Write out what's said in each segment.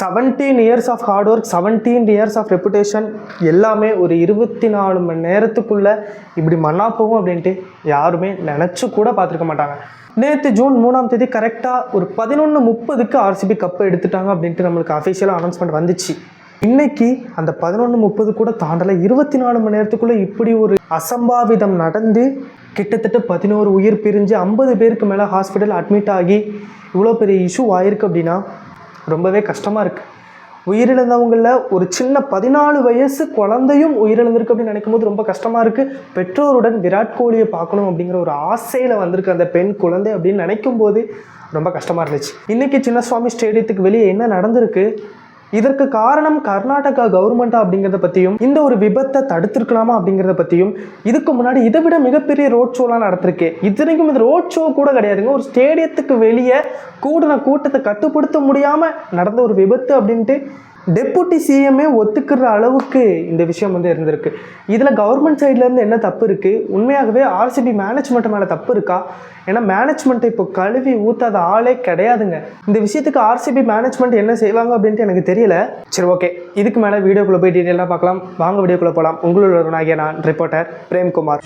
Seventeen years of hard work seventeen years of reputation எல்லாமே ஒரு இருபத்தி நாலு மணி நேரத்துக்குள்ளே இப்படி மண்ணா போகும் அப்படின்ட்டு யாருமே நினச்சி கூட பார்த்துருக்க மாட்டாங்க. நேற்று ஜூன் மூணாம் தேதி கரெக்டாக ஒரு பதினொன்று முப்பதுக்கு ஆர்சிபி கப்பை எடுத்துட்டாங்க அப்படின்ட்டு நம்மளுக்கு அஃபிஷியலாக அனௌன்ஸ்மெண்ட் வந்துச்சு. இன்னைக்கு அந்த பதினொன்று முப்பது கூட தாண்டலை இருபத்தி நாலு மணி நேரத்துக்குள்ளே இப்படி ஒரு அசம்பாவிதம் நடந்து கிட்டத்தட்ட பதினோரு உயிர் பிரிஞ்சு ஐம்பது பேருக்கு மேலே ஹாஸ்பிட்டல் அட்மிட் ஆகி இவ்வளோ பெரிய இஷ்யூ ஆயிருக்கு அப்படின்னா ரொம்பவே கஷ்டமாக இருக்குது உயிரிழந்தவங்களில் ஒரு சின்ன பதினாலு வயசு குழந்தையும் உயிரிழந்திருக்கு அப்படின்னு நினைக்கும் போது ரொம்ப கஷ்டமாக இருக்குது பெற்றோருடன் விராட் கோலியை பார்க்கணும் அப்படிங்கிற ஒரு ஆசையில் வந்திருக்கு அந்த பெண் குழந்தை அப்படின்னு நினைக்கும் போது ரொம்ப கஷ்டமாக இருந்துச்சு. இன்றைக்கி சின்னசுவாமி ஸ்டேடியத்துக்கு வெளியே என்ன நடந்திருக்கு? இதற்கு காரணம் கர்நாடகா கவர்மெண்டா அப்படிங்கிறத பற்றியும் இந்த ஒரு விபத்தை தடுத்திருக்கலாமா அப்படிங்கிறத பற்றியும் இதுக்கு முன்னாடி இதை விட மிகப்பெரிய ரோட் ஷோலாம் நடத்திருக்கு இத்தனைக்கும் இது ரோட் ஷோ கூட கிடையாதுங்க. ஒரு ஸ்டேடியத்துக்கு வெளியே கூடின கூட்டத்தை கட்டுப்படுத்த முடியாமல் நடந்த ஒரு விபத்து அப்படின்ட்டு டெப்புட்டி சிஎம்ஏ ஒத்துக்கிற அளவுக்கு இந்த விஷயம் வந்து இருந்திருக்கு. இதில் கவர்மெண்ட் சைட்லேருந்து என்ன தப்பு இருக்குது உண்மையாகவே ஆர்சிபி மேனேஜ்மெண்ட் மேலே தப்பு இருக்கா? ஏன்னா மேனேஜ்மெண்ட்டை இப்போ கழுவி ஊற்றாத ஆளே கிடையாதுங்க. இந்த விஷயத்துக்கு ஆர்சிபி மேனேஜ்மெண்ட் என்ன செய்வாங்க அப்படின்ட்டு எனக்கு தெரியல. சரி ஓகே இதுக்கு மேலே வீடியோக்குள்ளே போய் டீட்டெயிலாக பார்க்கலாம். வாங்க வீடியோக்குள்ளே போகலாம் உங்களோட நான் ரிப்போர்ட்டர் பிரேம்குமார்.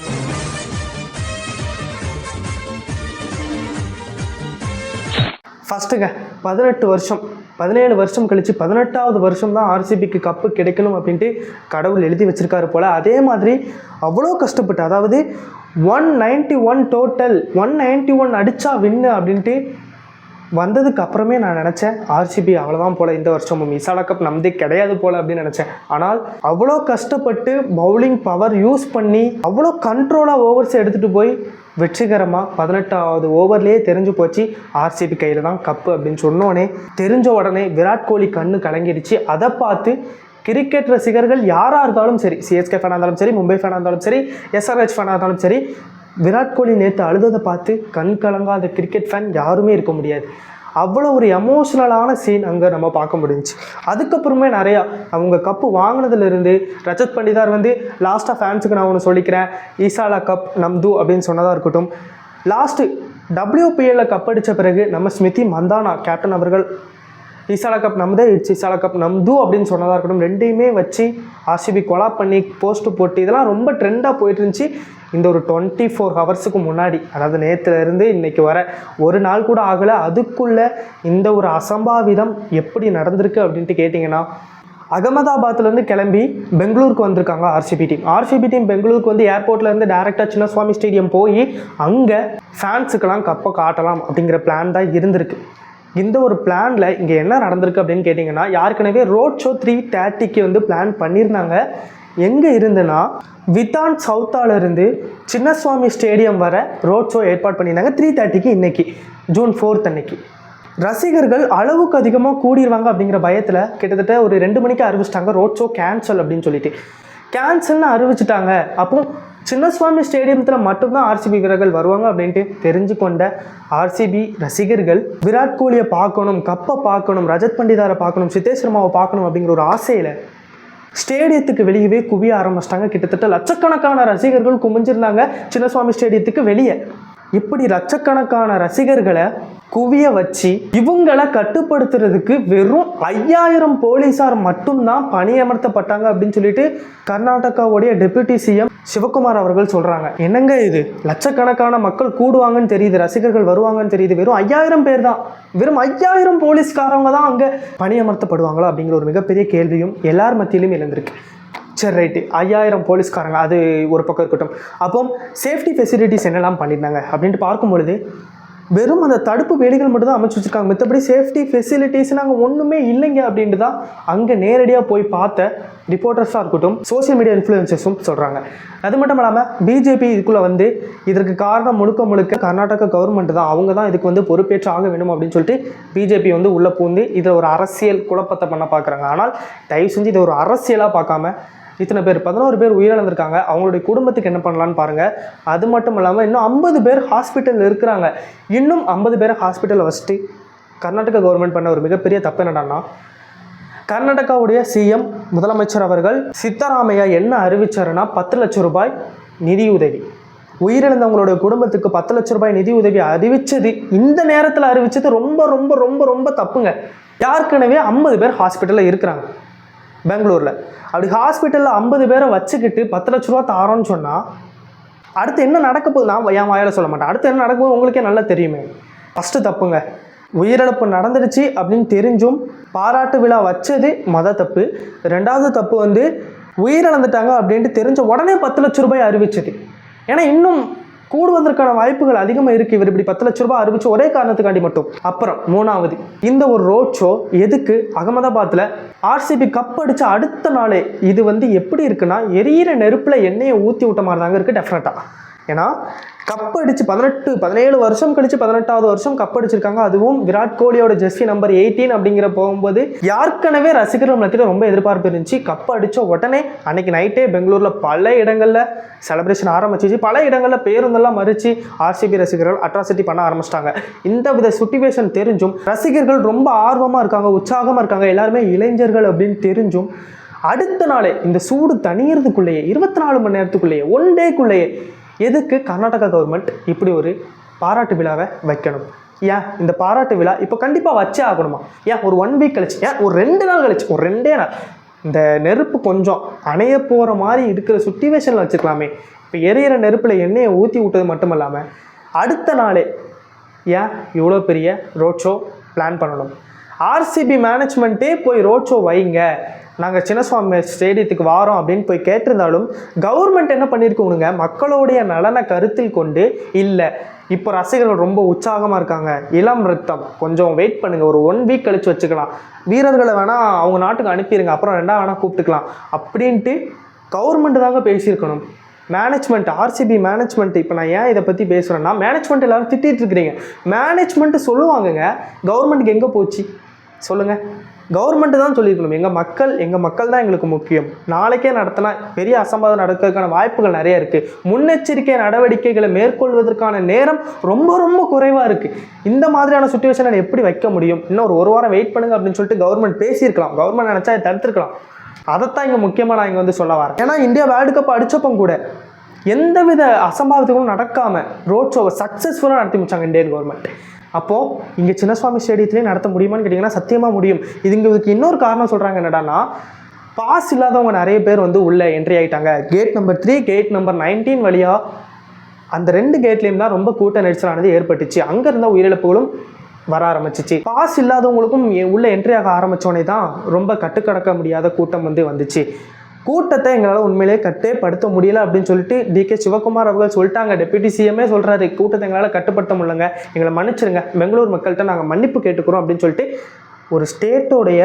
ஃபஸ்ட்டுங்க பதினெட்டு வருஷம் பதினேழு வருஷம் கழித்து பதினெட்டாவது வருஷம் தான் ஆர்சிபிக்கு கப்பு கிடைக்கணும் அப்படின்ட்டு கடவுள் எழுதி வச்சுருக்காரு போல். அதே மாதிரி அவ்வளோ கஷ்டப்பட்டு அதாவது one ninety one total one ninety one அடித்தா வின்னு அப்படின்ட்டு வந்ததுக்கு அப்புறமே நான் நினச்சேன் ஆர்சிபி அவ்வளோதான் போல் இந்த வருஷமும். இசாலா கப் நம்மதே கிடையாது போல் அப்படின்னு நினச்சேன். ஆனால் அவ்வளோ கஷ்டப்பட்டு பவுலிங் பவர் யூஸ் பண்ணி அவ்வளோ கண்ட்ரோலாக ஓவர்ஸ் எடுத்துகிட்டு போய் வெற்றிகரமாக பதினெட்டாவது ஓவர்லேயே தெரிஞ்சு போச்சு. ஆர்சிபி கையில் தான் கப்பு அப்படின்னு சொன்னோடனே தெரிஞ்ச உடனே விராட் கோலி கண்ணு கலங்கிடுச்சு. அதை பார்த்து கிரிக்கெட் ரசிகர்கள் யாராக இருந்தாலும் சரி சிஎஸ்கே ஃபேனாக இருந்தாலும் சரி மும்பை ஃபேனாக இருந்தாலும் சரி எஸ்ஆர்ஹெச் ஃபேனாக இருந்தாலும் சரி விராட் கோலி நேற்று அழுததை பார்த்து கண் கலங்காத கிரிக்கெட் ஃபேன் யாருமே இருக்க முடியாது. அவ்வளோ ஒரு எமோஷ்னலான சீன் அங்கே நம்ம பார்க்க முடிஞ்சிச்சு. அதுக்கப்புறமே நிறையா அவங்க கப்பு வாங்கினதுலேருந்து ரஜத் பண்டிதார் வந்து லாஸ்ட்டாக ஃபேன்ஸுக்கு நான் ஒன்று சொல்லிக்கிறேன். ஈசாலா கப் நம்து அப்படின்னு சொன்னதாக இருக்கட்டும். லாஸ்ட்டு டபிள்யூபிஎல்ல கப் அடித்த பிறகு நம்ம ஸ்மிதி மந்தானா கேப்டன் அவர்கள் ஈசாலா கப் நம்தே இட்ஸ் ஈசாலா கப் நம்து அப்படின்னு சொன்னதாக இருக்கட்டும். ரெண்டையுமே வச்சு ஆர்சிபி கொலா பண்ணி போஸ்ட்டு போட்டு இதெல்லாம் ரொம்ப ட்ரெண்டாக போயிட்டு இருந்துச்சு. இந்த ஒரு டுவெண்ட்டி ஃபோர் ஹவர்ஸுக்கு முன்னாடி அதாவது நேற்றுலேருந்து இன்றைக்கி வர ஒரு நாள் கூட ஆகலை. அதுக்குள்ளே இந்த ஒரு அசம்பாவிதம் எப்படி நடந்திருக்கு அப்படின்ட்டு கேட்டிங்கன்னா அகமதாபாத்லேருந்து கிளம்பி பெங்களூருக்கு வந்திருக்காங்க ஆர்சிபி டீம் ஆர்சிபி டீம் பெங்களூருக்கு வந்து ஏர்போர்ட்லேருந்து டேரெக்டாக சின்னசுவாமி ஸ்டேடியம் போய் அங்கே ஃபேன்ஸுக்கெல்லாம் கப்பை காட்டலாம் அப்படிங்கிற பிளான் தான் இருந்திருக்கு. இந்த ஒரு பிளானில் இங்கே என்ன நடந்திருக்கு அப்படின்னு கேட்டிங்கன்னா ஏற்கனவே ரோட் ஷோ த்ரீ தேர்ட்டிக்கு வந்து பிளான் பண்ணியிருந்தாங்க. எங்கே இருந்துன்னா வித்தான் சவுத்தால இருந்து சின்னசுவாமி ஸ்டேடியம் வர ரோட் ஷோ ஏற்பாடு பண்ணியிருந்தாங்க த்ரீ தேர்ட்டிக்கு இன்னைக்கு ஜூன் ஃபோர்த் அன்னைக்கு. ரசிகர்கள் அளவுக்கு அதிகமாக கூடிடுவாங்க அப்படிங்கிற பயத்தில் கிட்டத்தட்ட ஒரு ரெண்டு மணிக்கு அறிவிச்சிட்டாங்க ரோட் ஷோ கேன்சல் அப்படின்னு சொல்லிட்டு. கேன்சல்னு அறிவிச்சிட்டாங்க. அப்போ சின்னசுவாமி ஸ்டேடியத்தில் மட்டும்தான் ஆர்சிபி வீரர்கள் வருவாங்க அப்படின்ட்டு தெரிஞ்சு கொண்ட ஆர்சிபி ரசிகர்கள் விராட் கோலியை பார்க்கணும் கப்பை பார்க்கணும் ரஜத் பண்டிதாரை பார்க்கணும் சித்தேஷ் சர்மாவை பார்க்கணும் அப்படிங்கிற ஒரு ஆசையில் ஸ்டேடியத்துக்கு வெளியவே குவிய ஆரம்பிச்சிட்டாங்க. கிட்டத்தட்ட லட்சக்கணக்கான ரசிகர்கள் குமிஞ்சிருந்தாங்க. சின்னசுவாமி ஸ்டேடியத்துக்கு வெளியே. இப்படி லட்சக்கணக்கான ரசிகர்களை குவிய வச்சு இவங்களை கட்டுப்படுத்துறதுக்கு வெறும் ஐயாயிரம் போலீஸார் மட்டும்தான் பணியமர்த்தப்பட்டாங்க அப்படின்னு சொல்லிட்டு கர்நாடகாவுடைய டெபுட்டி சிஎம் சிவகுமார் அவர்கள் சொல்றாங்க. என்னங்க இது? லட்சக்கணக்கான மக்கள் கூடுவாங்கன்னு தெரியுது ரசிகர்கள் வருவாங்கன்னு தெரியுது. வெறும் ஐயாயிரம் பேர் தான். வெறும் ஐயாயிரம் போலீஸ்காரவங்க தான் அங்கே பணியமர்த்தப்படுவாங்களா அப்படிங்கிற ஒரு மிகப்பெரிய கேள்வியும் எல்லார் மத்தியிலும் எழுந்திருக்கு. சரி ரைட்டு ஐயாயிரம் போலீஸ்காரங்க அது ஒரு பக்கம் இருக்கட்டும். அப்போ சேஃப்டி ஃபெசிலிட்டிஸ் என்னெல்லாம் பண்ணியிருந்தாங்க அப்படின்ட்டு பார்க்கும் பொழுது வெறும் அந்த தடுப்பு வேலிகள் மட்டும் தான் அமைச்சு வச்சிருக்காங்க. மற்றபடி சேஃப்டி ஃபெசிலிட்டிஸ் நாங்கள் ஒன்றுமே இல்லைங்க அப்படின்ட்டு தான் அங்கே நேரடியாக போய் பார்த்த ரிப்போர்ட்டர்ஸாக இருக்கட்டும் சோஷியல் மீடியா இன்ஃப்ளூயன்சஸும் சொல்கிறாங்க அது மட்டும் இல்லாமல் பிஜேபி இதுக்குள்ளே வந்து இதற்கு காரணம் முழுக்க முழுக்க கர்நாடகா கவர்மெண்ட் தான். அவங்க தான் இதுக்கு வந்து பொறுப்பேற்று ஆக வேணும் அப்படின்னு சொல்லிட்டு பிஜேபி வந்து உள்ளே பூந்து இதில் ஒரு அரசியல் குழப்பத்தை பண்ண பார்க்குறாங்க. ஆனால் தயவு செஞ்சு இதை ஒரு அரசியலாக பார்க்காம இத்தனை பேர் பதினோரு பேர் உயிரிழந்திருக்காங்க. அவங்களுடைய குடும்பத்துக்கு என்ன பண்ணலான்னு பாருங்கள் அது மட்டும் இல்லாமல் இன்னும் ஐம்பது பேர் ஹாஸ்பிட்டலில் இருக்கிறாங்க. இன்னும் ஐம்பது பேரை ஹாஸ்பிட்டலில் வச்சுட்டு கர்நாடகா கவர்மெண்ட் பண்ண ஒரு மிகப்பெரிய தப்பு என்னடான்னா கர்நாடகாவுடைய சிஎம் முதலமைச்சர் அவர்கள் சித்தராமையா என்ன அறிவிச்சாருன்னா பத்து லட்சம் ரூபாய் நிதியுதவி உயிரிழந்தவங்களுடைய குடும்பத்துக்கு பத்து லட்ச ரூபாய் நிதி உதவி அறிவிச்சது இந்த நேரத்தில் அறிவிச்சது ரொம்ப ரொம்ப ரொம்ப ரொம்ப தப்புங்க. யாருக்கனவே ஐம்பது பேர் ஹாஸ்பிட்டலில் இருக்கிறாங்க. பெங்களூரில். அப்படி ஹாஸ்பிட்டலில் ஐம்பது பேரை வச்சுக்கிட்டு பத்து லட்ச ரூபா தாரோன்னு சொன்னால் அடுத்து என்ன நடக்க போகுது நான் என் வாயால் சொல்ல மாட்டேன் அடுத்து என்ன நடக்க போகுது உங்களுக்கே நல்லா தெரியுமே. ஃபஸ்ட்டு தப்புங்க. உயிரிழப்பு நடந்துடுச்சு அப்படின்னு தெரிஞ்சும் பாராட்டு விழா வச்சது மத தப்பு. ரெண்டாவது தப்பு வந்து உயிரிழந்துட்டாங்க அப்படின்ட்டு தெரிஞ்ச உடனே பத்து லட்ச ரூபாய் அறிவிச்சது. ஏன்னா இன்னும் கூடுவதற்கான வாய்ப்புகள் அதிகமாக இருக்குது இவர் இப்படி பத்து லட்ச ரூபாய் அறிவிச்சு ஒரே காரணத்துக்காண்டி மட்டும். அப்புறம் மூணாவது இந்த ஒரு ரோட் ஷோ எதுக்கு அகமதாபாத்தில் ஆர்சிபி கப் அடிச்ச அடுத்த நாளே இது வந்து எப்படி இருக்குன்னா எரியிற நெருப்பில் எண்ணெயை ஊற்றி விட்ட மாதிரி தாங்க இருக்குது டெஃபினட்டாக ஏன்னா கப் அடிச்சு பதினெட்டு பதினேழு வருஷம் கழிச்சு பதினெட்டாவது வருஷம் கப் அடிச்சிருக்காங்க. அதுவும் விராட் கோலியோட ஜெர்சி நம்பர் எயிட்டீன் அப்படிங்கிற போகும்போது யாருக்கனவே ரசிகர்கள் மத்தியில் ரொம்ப எதிர்பார்ப்பு இருந்துச்சு. கப் அடிச்ச உடனே அன்னைக்கு நைட்டே பெங்களூர்ல பல இடங்கள்ல செலிப்ரேஷன் ஆரம்பிச்சிச்சு. பல இடங்கள்ல பேருந்தெல்லாம் மறிச்சு ஆர்சிபி ரசிகர்கள் அட்ராசிட்டி பண்ண ஆரம்பிச்சிட்டாங்க. இந்த வித சுட்டிவேஷன் தெரிஞ்சும் ரசிகர்கள் ரொம்ப ஆர்வமா இருக்காங்க உற்சாகமா இருக்காங்க. எல்லாருமே இளைஞர்கள் அப்படின்னு தெரிஞ்சும் அடுத்த நாளே இந்த சூடு தணியறதுக்குள்ளேயே இருபத்தி நாலு மணி நேரத்துக்குள்ளேயே ஒன் டேக்குள்ளேயே எதுக்கு கர்நாடகா கவர்மெண்ட் இப்படி ஒரு பாராட்டு விழாவை வைக்கணும்? ஏன் இந்த பாராட்டு விழா இப்போ கண்டிப்பாக வச்சே ஆகணுமா? ஏன் ஒரு ஒன் வீக் கழிச்சு ஏன் ஒரு ரெண்டு நாள் கழிச்சு ஒரு ரெண்டே நாள். இந்த நெருப்பு கொஞ்சம் அணைய போகிற மாதிரி இருக்கிற சுச்சுவேஷனில் வச்சுக்கலாமே. இப்போ எரியிற நெருப்பில் எண்ணெயை ஊற்றி விட்டது மட்டும் இல்லாமல் அடுத்த நாளே ஏன் இவ்வளோ பெரிய ரோட் ஷோ பிளான் பண்ணணும். ஆர்சிபி மேனேஜ்மெண்ட்டே போய் ரோட் ஷோ வைங்க. நாங்கள் சின்னசுவாமி ஸ்டேடியத்துக்கு வாரோம் அப்படின்னு போய் கேட்டிருந்தாலும் கவர்மெண்ட் என்ன பண்ணியிருக்கோங்க மக்களுடைய நலனை கருத்தில் கொண்டு இல்லை. இப்போ ரசிகர்கள் ரொம்ப உற்சாகமாக இருக்காங்க. இளம் ரத்தம். கொஞ்சம் வெயிட் பண்ணுங்கள் ஒரு ஒன் வீக் கழித்து வச்சுக்கலாம். வீரர்களை வேணால் அவங்க நாட்டுக்கு அனுப்பிடுங்க அப்புறம் ரெண்டா வேணால் கூப்பிட்டுக்கலாம். அப்படின்ட்டு கவர்மெண்ட் தாங்க பேசியிருக்கணும். மேனேஜ்மெண்ட் ஆர்சிபி மேனேஜ்மெண்ட் இப்போ நான் ஏன் இதை பற்றி பேசுகிறேன்னா மேனேஜ்மெண்ட் எல்லாரும் திட்டிட்டு இருக்கிறீங்க. மேனேஜ்மெண்ட்டு சொல்லுவாங்கங்க. கவர்மெண்ட்டுக்கு எங்கே போச்சு? சொல்லுங்கள் கவர்மெண்ட் தான் சொல்லியிருக்கணும். எங்கள் மக்கள் எங்கள் மக்கள் தான் எங்களுக்கு முக்கியம். நாளைக்கே நடத்தினா பெரிய அசம்பாதம் நடக்கிறதுக்கான வாய்ப்புகள் நிறைய இருக்குது முன்னெச்சரிக்கை நடவடிக்கைகளை மேற்கொள்வதற்கான நேரம் ரொம்ப ரொம்ப குறைவாக இருக்குது இந்த மாதிரியான சுச்சுவேஷனை எப்படி வைக்க முடியும்? இன்னும் ஒரு ஒரு வாரம் வெயிட் பண்ணுங்க அப்படின்னு சொல்லிட்டு கவர்மெண்ட் பேசியிருக்கலாம். கவர்மெண்ட் நினச்சா தடுத்துருக்கலாம். அதைத்தான் இங்கே முக்கியமாக நான் இங்கே வந்து சொல்ல வரேன். ஏன்னா இந்தியா வேர்ல்டு கப் அடித்தப்பம் கூட எந்தவித அசம்பாவிதங்களும் நடக்காமல் ரோட் ஷோவை சக்ஸஸ்ஃபுல்லாக நடத்தி முடிச்சாங்க இந்தியன் கவர்மெண்ட் அப்போது இங்கே சின்னசுவாமி ஸ்டேடியத்துலேயும் நடத்த முடியுமான்னு கேட்டிங்கன்னா சத்தியமாக முடியும். இதுங்க இதுக்கு இன்னொரு காரணம் சொல்கிறாங்க என்னடான்னா பாஸ் இல்லாதவங்க நிறைய பேர் வந்து உள்ளே என்ட்ரி ஆகிட்டாங்க gate number three gate number nineteen வழியாக அந்த ரெண்டு கேட்லேயும் தான் ரொம்ப கூட்ட நெரிசலானது ஏற்பட்டுச்சு. அங்கே இருந்த உயிரிழப்புகளும் வர ஆரம்பிச்சிச்சு. பாஸ் இல்லாதவங்களுக்கும் எ- என்ட்ரி ஆக ஆரம்பித்தோடனே தான் ரொம்ப கட்டுக்கடக்க முடியாத கூட்டம் வந்து வந்துச்சு. கூட்டத்தை எங்களால் உண்மையிலேயே கட்டுப்படுத்த முடியல அப்படின்னு சொல்லிட்டு டிகே சிவகுமார் அவர்கள் சொல்லிட்டாங்க. டெப்யூட்டி சிஎம்ஏ சொல்கிறாரு கூட்டத்தை எங்களால் கட்டுப்படுத்த முடியலங்க. எங்களை மன்னிச்சிருங்க. பெங்களூர் மக்கள்கிட்ட நாங்கள் மன்னிப்பு கேட்டுக்கிறோம் அப்படின்னு சொல்லிட்டு ஒரு ஸ்டேட்டோடைய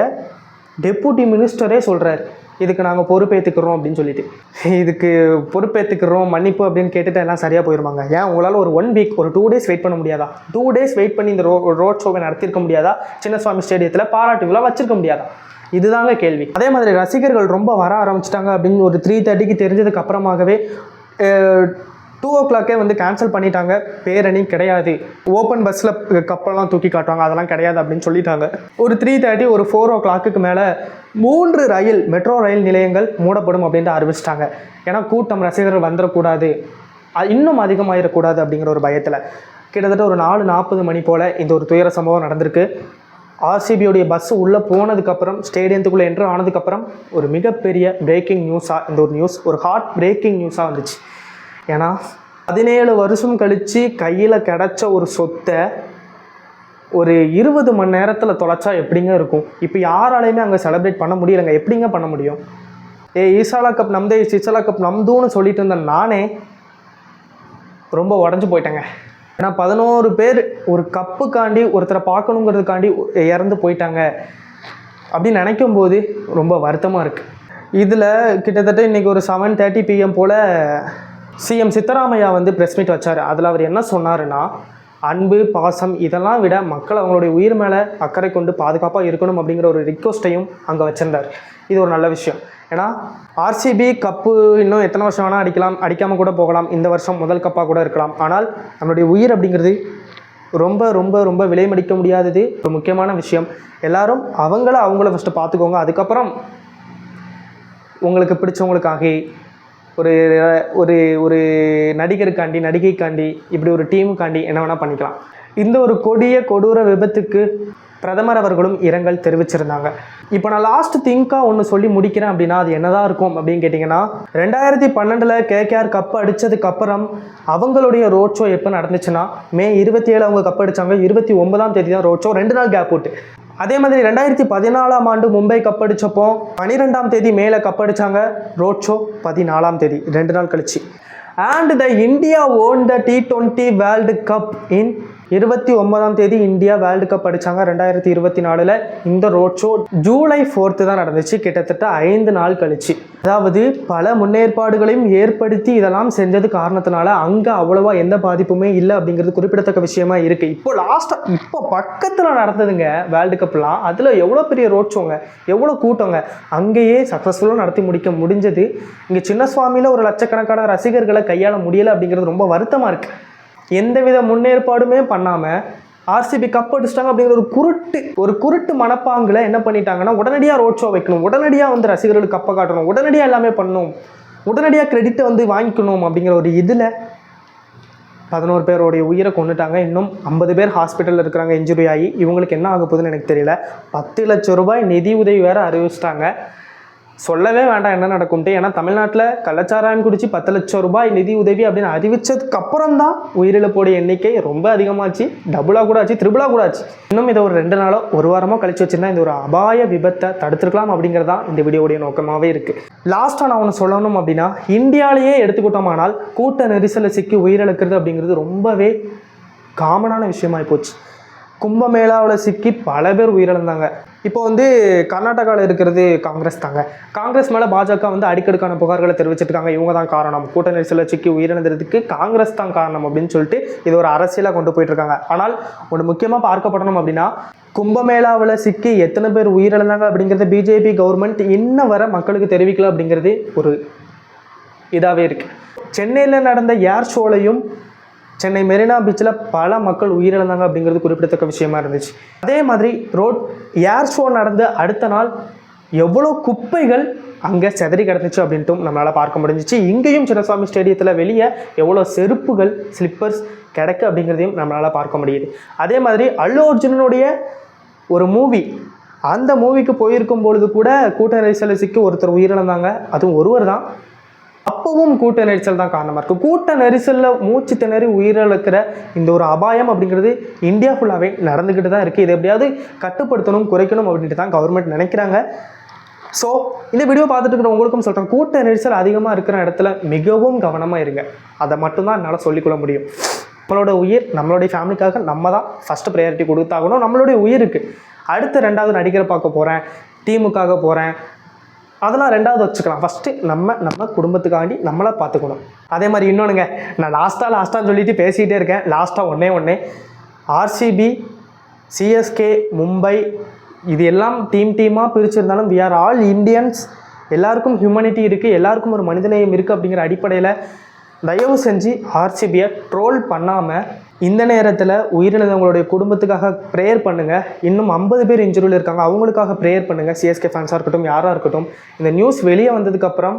டெப்யூட்டி மினிஸ்டரே சொல்கிறார் இதுக்கு நாங்கள் பொறுப்பேற்றுக்கிறோம் அப்படின்னு சொல்லிட்டு. இதுக்கு பொறுப்பேற்றுக்கிறோம் மன்னிப்பு அப்படின்னு கேட்டுட்டு எல்லாம் சரியாக போயிருவாங்க ஏன்? உங்களால் ஒரு ஒன் வீக் ஒரு டூ டேஸ் வெயிட் பண்ண முடியாதா? டூ டேஸ் வெயிட் பண்ணி இந்த ரோ ரோட் ஷோவை நடத்தியிருக்க முடியாதா? சின்னசுவாமி ஸ்டேடியத்தில் பாராட்டு விழா வச்சிருக்க முடியாதா? இதுதாங்க கேள்வி. அதே மாதிரி ரசிகர்கள் ரொம்ப வர ஆரம்பிச்சிட்டாங்க அப்படின்னு ஒரு த்ரீ தேர்ட்டிக்கு தெரிஞ்சதுக்கு அப்புறமாகவே டூ ஓ கிளாக்கே வந்து கேன்சல் பண்ணிட்டாங்க. பேரணி கிடையாது. ஓப்பன் பஸ்ஸில் கப்பெல்லாம் தூக்கி காட்டுவாங்க. அதெல்லாம் கிடையாது அப்படின்னு சொல்லிட்டாங்க. ஒரு த்ரீ தேர்ட்டி ஒரு ஃபோர் ஓ கிளாக்குக்கு மேலே மூன்று ரயில் மெட்ரோ ரயில் நிலையங்கள் மூடப்படும் அப்படின்ட்டு அறிவிச்சிட்டாங்க. ஏன்னா கூட்டம் ரசிகர்கள் வந்துடக்கூடாது இன்னும் அதிகமாகிடக்கூடாது அப்படிங்கிற ஒரு பயத்தில். கிட்டத்தட்ட ஒரு நாலு நாற்பது மணி போல் இந்த ஒரு துயர சம்பவம் நடந்திருக்கு. ஆர்சிபியோடைய பஸ் உள்ளே போனதுக்கப்புறம் ஸ்டேடியத்துக்குள்ளே என்ட்ரு ஆனதுக்கப்புறம் ஒரு மிகப்பெரிய பிரேக்கிங் நியூஸாக இந்த ஒரு நியூஸ் ஒரு ஹார்ட் பிரேக்கிங் நியூஸாக வந்துச்சு. ஏன்னா பதினேழு வருஷம் கழித்து கையில் கிடச்ச ஒரு சொத்தை ஒரு இருபது மணி நேரத்தில் தொலைச்சா எப்படிங்க இருக்கும்? இப்போ யாராலையுமே அங்கே செலிப்ரேட் பண்ண முடியலைங்க. எப்படிங்க பண்ண முடியும்? ஏ ஈசாலா கப் நம்தே ஈசாலா கப் நம்தூன்னு சொல்லிட்டு இருந்த நானே ரொம்ப உடஞ்சி போயிட்டேங்க. ஏன்னா பதினோரு பேர் ஒரு கப்புக்காண்டி ஒருத்தரை பார்க்கணுங்கிறதுக்காண்டி இறந்து போயிட்டாங்க அப்படின்னு நினைக்கும் போது ரொம்ப வருத்தமாக இருக்குது இதில் கிட்டத்தட்ட இன்றைக்கி ஒரு செவன் தேர்ட்டி பிஎம் போல் சிஎம் சித்தராமையா வந்து ப்ரெஸ் மீட் வச்சார். அதில் அவர் என்ன சொன்னாருன்னா அன்பு பாசம் இதெல்லாம் விட மக்கள் அவங்களுடைய உயிர் மேலே அக்கறை கொண்டு பாதுகாப்பாக இருக்கணும் அப்படிங்கிற ஒரு ரிக்வஸ்ட்டையும் அங்கே வச்சிருந்தார். இது ஒரு நல்ல விஷயம். ஏன்னா ஆர்சிபி கப்பு இன்னும் எத்தனை வருஷம் வேணால் அடிக்கலாம் அடிக்காமல் கூட போகலாம். இந்த வருஷம் முதல் கப்பாக கூட இருக்கலாம். ஆனால் நம்மளுடைய உயிர் அப்படிங்கிறது ரொம்ப ரொம்ப ரொம்ப விலைமடிக்க முடியாதது. ஒரு முக்கியமான விஷயம். எல்லாரும் அவங்கள அவங்கள ஃபஸ்ட்டு பார்த்துக்கோங்க அதுக்கப்புறம் உங்களுக்கு பிடிச்சவங்களுக்காக ஒரு ஒரு ஒரு நடிகருக்காண்டி நடிகைக்காண்டி இப்படி ஒரு டீமுக்காண்டி என்ன வேணால் பண்ணிக்கலாம். இந்த ஒரு கொடிய கொடூர விபத்துக்கு பிரதமர் அவர்களும் இரங்கல் தெரிவிச்சிருந்தாங்க. இப்போ நான் லாஸ்ட் திங்காக ஒன்று சொல்லி முடிக்கிறேன் அப்படின்னா அது என்னதான் இருக்கும் அப்படின்னு கேட்டிங்கன்னா ரெண்டாயிரத்தி பன்னெண்டில் கேகேஆர் கப் அடித்ததுக்கு அப்புறம் அவங்களுடைய ரோட் ஷோ எப்போ நடந்துச்சுன்னா மே இருபத்தி ஏழு அவங்க கப் அடிச்சாங்க. இருபத்தி ஒன்பதாம் தேதி தான் ரோட் ஷோ ரெண்டு நாள் கேப் விட்டு அதே மாதிரி ரெண்டாயிரத்தி பதினாலாம் ஆண்டு மும்பை கப்படிச்சப்போ பனிரெண்டாம் தேதி மேலே கப்படிச்சாங்க ரோட் ஷோ பதினாலாம் தேதி ரெண்டு நாள் கழிச்சு. And the India won the T twenty world cup in இருபத்தி ஒன்பதாம் தேதி இந்தியா வேர்ல்டு கப் அடிச்சாங்க. ரெண்டாயிரத்தி இருபத்தி நாலில் இந்த ரோட் ஷோ ஜூலை ஃபோர்த்து தான் நடந்துச்சு. கிட்டத்தட்ட ஐந்து நாள் கழிச்சு. அதாவது பல முன்னேற்பாடுகளையும் ஏற்படுத்தி இதெல்லாம் செஞ்சது காரணத்தினால அங்கே அவ்வளவா எந்த பாதிப்புமே இல்லை அப்படிங்கிறது குறிப்பிடத்தக்க விஷயமா இருக்கு. இப்போ லாஸ்ட்டாக இப்போ பக்கத்தில் நடந்ததுங்க வேர்ல்டு கப்லாம் அதில் எவ்வளோ பெரிய ரோட் ஷோங்க எவ்வளோ கூட்டங்க? அங்கேயே சக்ஸஸ்ஃபுல்லாக நடத்தி முடிக்க முடிஞ்சது. இங்கே சின்னசுவாமியில் ஒரு லட்சக்கணக்கான ரசிகர்களை கையாள முடியலை அப்படிங்கிறது ரொம்ப வருத்தமாக இருக்குது எந்தவித முன்னேற்பாடுமே பண்ணாமல் ஆர்சிபி கப் அடிச்சிட்டாங்க அப்படிங்கிற ஒரு குருட்டு ஒரு குருட்டு மனப்பாங்கில் என்ன பண்ணிட்டாங்கன்னா உடனடியாக ரோட் ஷோ வைக்கணும். உடனடியாக வந்து ரசிகர்களுக்கு கப்பை காட்டணும். உடனடியாக எல்லாமே பண்ணணும். உடனடியாக கிரெடிட்டை வந்து வாங்கிக்கணும் அப்படிங்கிற ஒரு இதில் பதினோரு பேருடைய உயிரை கொண்டுட்டாங்க இன்னும் ஐம்பது பேர் ஹாஸ்பிட்டலில் இருக்கிறாங்க. இன்ஜுரி ஆகி. இவங்களுக்கு என்ன ஆக போகுதுன்னு எனக்கு தெரியல. பத்து லட்சம் ரூபாய் நிதி உதவி வேறு அறிவிச்சிட்டாங்க. சொல்லவே வேண்டாம் என்ன நடக்கும்ட்டு. ஏன்னா தமிழ்நாட்டில் கள்ளச்சாராயம் குடிச்சு பத்து லட்சம் ரூபாய் நிதி உதவி அப்படின்னு அறிவிச்சதுக்கு அப்புறம் தான் உயிரிழப்போடைய எண்ணிக்கை ரொம்ப அதிகமாச்சு. டபுளாக கூட ஆச்சு த்ரிபிளாக கூட ஆச்சு. இன்னும் இதை ஒரு ரெண்டு நாளோ ஒரு வாரமோ கழிச்சு வச்சிருந்தா இந்த ஒரு அபாய விபத்தை தடுத்துருக்கலாம் அப்படிங்கிறது தான் இந்த வீடியோடைய நோக்கமாகவே இருக்குது லாஸ்ட்டாக நான் ஒன்று சொல்லணும் அப்படின்னா இந்தியாவிலேயே எடுத்துக்கிட்டோமானால் கூட்ட நெரிசலை சிக்கி உயிரிழக்கிறது அப்படிங்கிறது ரொம்பவே காமனான விஷயமாகி போச்சு. கும்பமேளாவில் சிக்கி பல பேர் உயிரிழந்தாங்க. இப்போ வந்து கர்நாடகாவில் இருக்கிறது காங்கிரஸ் தாங்க. காங்கிரஸ் மேலே பாஜக வந்து அடிக்கடுக்கான புகார்களை தெரிவிச்சிருக்காங்க. இவங்க தான் காரணம். கூட்ட நெரிசலில் சிக்கி உயிரிழந்ததுக்கு காங்கிரஸ் தான் காரணம் அப்படின்னு சொல்லிட்டு இது ஒரு அரசியலாக கொண்டு போயிட்டு இருக்காங்க ஆனால் ஒன்று முக்கியமாக பார்க்கப்படணும் அப்படின்னா கும்பமேளாவில் சிக்கி எத்தனை பேர் உயிரிழந்தாங்க அப்படிங்கிறது பிஜேபி கவர்மெண்ட் இன்ன வரை மக்களுக்கு தெரிவிக்கல அப்படிங்கிறது ஒரு இதாகவே இருக்குது சென்னையில் நடந்த ஏர் ஷோலையும் சென்னை மெரினா பீச்சில் பல மக்கள் உயிரிழந்தாங்க அப்படிங்கிறது குறிப்பிடத்தக்க விஷயமா இருந்துச்சு. அதே மாதிரி ரோட் ஏர் ஷோ நடந்த அடுத்த நாள் எவ்வளோ குப்பைகள் அங்கே செதறி கிடந்துச்சு அப்படின்ட்டும் நம்மளால் பார்க்க முடிஞ்சிச்சு. இங்கேயும் சின்னசாமி ஸ்டேடியத்தில் வெளியே எவ்வளோ செருப்புகள் ஸ்லிப்பர்ஸ் கிடக்கு அப்படிங்கிறதையும் நம்மளால் பார்க்க முடியுது. அதே மாதிரி அல்லு அர்ஜுனனுடைய ஒரு மூவி அந்த மூவிக்கு போயிருக்கும் பொழுது கூட கூட்ட நெரிசலை ஒருத்தர் உயிரிழந்தாங்க. அதுவும் ஒருவர் தான் அப்பவும் கூட்ட நெரிசல் தான் காரணமாக இருக்குது கூட்ட நெரிசலில் மூச்சு திணறி உயிரிழக்கிற இந்த ஒரு அபாயம் அப்படிங்கிறது இந்தியா ஃபுல்லாகவே நடந்துக்கிட்டு தான் இருக்குது இதை எப்படியாவது கட்டுப்படுத்தணும் குறைக்கணும் அப்படின்ட்டு தான் கவர்மெண்ட் நினைக்கிறாங்க. ஸோ இந்த வீடியோ பார்த்துட்டு இருக்கிற உங்களுக்கும் சொல்கிறேன் கூட்ட நெரிசல் அதிகமாக இருக்கிற இடத்துல மிகவும் கவனமாக இருங்க. அதை மட்டும்தான் என்னால் சொல்லிக்கொள்ள முடியும். நம்மளோட உயிர் நம்மளுடைய ஃபேமிலிக்காக நம்ம தான் ஃபஸ்ட்டு ப்ரையாரிட்டி கொடுத்தாகணும். நம்மளுடைய உயிருக்கு. அடுத்து ரெண்டாவது நடிகரை பார்க்க போகிறேன் டீமுக்காக போகிறேன் அதெல்லாம் ரெண்டாவது வச்சுக்கலாம். ஃபஸ்ட்டு நம்ம நம்ம குடும்பத்துக்காண்டி நம்மளை பார்த்துக்கணும் அதே மாதிரி இன்னொன்றுங்க நான் லாஸ்ட்டாக லாஸ்ட்டாக சொல்லிட்டு பேசிகிட்டே இருக்கேன். லாஸ்ட்டாக ஒன்றே ஒன்று ஆர்சிபி சிஎஸ்கே மும்பை இது எல்லாம் டீம் டீமாக பிரிச்சிருந்தாலும் வி ஆர் ஆல் இந்தியன்ஸ் எல்லாருக்கும் ஹியூமனிட்டி இருக்குது எல்லாருக்கும் ஒரு மனிதநேயம் இருக்குது அப்படிங்கிற அடிப்படையில் தயவு செஞ்சு ஆர்சிபியை ட்ரோல் பண்ணாமல் இந்த நேரத்தில் உயிரிழந்தவங்களுடைய குடும்பத்துக்காக ப்ரேயர் பண்ணுங்கள் இன்னும் ஐம்பது பேர் இன்ஜுரியில் இருக்காங்க. அவங்களுக்காக ப்ரேயர் பண்ணுங்கள் சிஎஸ்கே ஃபேன்ஸாக இருக்கட்டும் யாராக இருக்கட்டும். இந்த நியூஸ் வெளியே வந்ததுக்கப்புறம்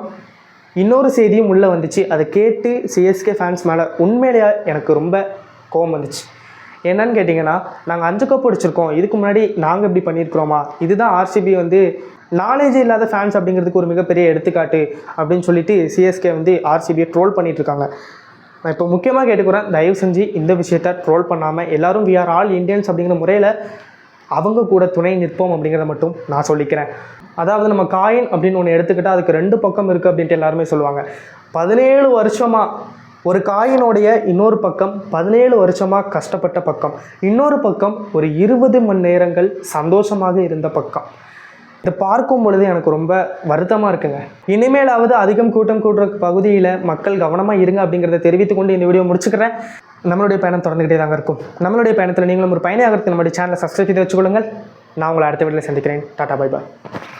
இன்னொரு செய்தியும் உள்ளே வந்துச்சு. அதை கேட்டு சிஎஸ்கே ஃபேன்ஸ் மேலே உண்மையிலேயே எனக்கு ரொம்ப கோவம் வந்துச்சு. என்னன்னு கேட்டிங்கன்னா நாங்கள் அஞ்சு கப் அடிச்சிருக்கோம். இதுக்கு முன்னாடி நாங்கள் இப்படி பண்ணியிருக்கிறோமா? இதுதான் ஆர்சிபி வந்து நாலேஜ் இல்லாத ஃபேன்ஸ் அப்படிங்கிறதுக்கு ஒரு மிகப்பெரிய எடுத்துக்காட்டு அப்படின்னு சொல்லிட்டு சிஎஸ்கே வந்து ஆர்சிபியை ட்ரோல் பண்ணிகிட்ருக்காங்க இருக்காங்க. நான் இப்போ முக்கியமாக கேட்டுக்கிறேன் தயவு செஞ்சு இந்த விஷயத்த ட்ரோல் பண்ணாமல் எல்லாரும் வி ஆர் ஆல் இந்தியன்ஸ் அப்படிங்கிற முறையில் அவங்க கூட துணை நிற்போம் அப்படிங்கிறத மட்டும் நான் சொல்லிக்கிறேன். அதாவது நம்ம காயின் அப்படின்னு ஒன்று எடுத்துக்கிட்டால் அதுக்கு ரெண்டு பக்கம் இருக்குது அப்படின்ட்டு எல்லாருமே சொல்லுவாங்க. பதினேழு வருஷமாக ஒரு காயினுடைய இன்னொரு பக்கம் பதினேழு வருஷமாக கஷ்டப்பட்ட பக்கம் இன்னொரு பக்கம் ஒரு இருபது மணி நேரங்கள் சந்தோஷமாக இருந்த பக்கம். இதை பார்க்கும் பொழுது எனக்கு ரொம்ப வருத்தமாக இருக்குங்க. இனிமேலாவது அதிகம் கூட்டம் கூடுற பகுதியில் மக்கள் கவனமாக இருங்க அப்படிங்கிறத தெரிவித்துக்கொண்டு இந்த வீடியோ முடிச்சுக்கிறேன். நம்மளுடைய பயணம் தொடர்ந்துகிட்டே தாங்க இருக்கும். நம்மளுடைய பயணத்தில் நீங்களும் ஒரு பயணியாகிறது நம்மளுடைய சேனலை சப்ஸ்கிரைப் செய்து வச்சுக்கொள்ளுங்கள். நான் உங்களை அடுத்த வீடியோவில் சந்திக்கிறேன். Tata bye bye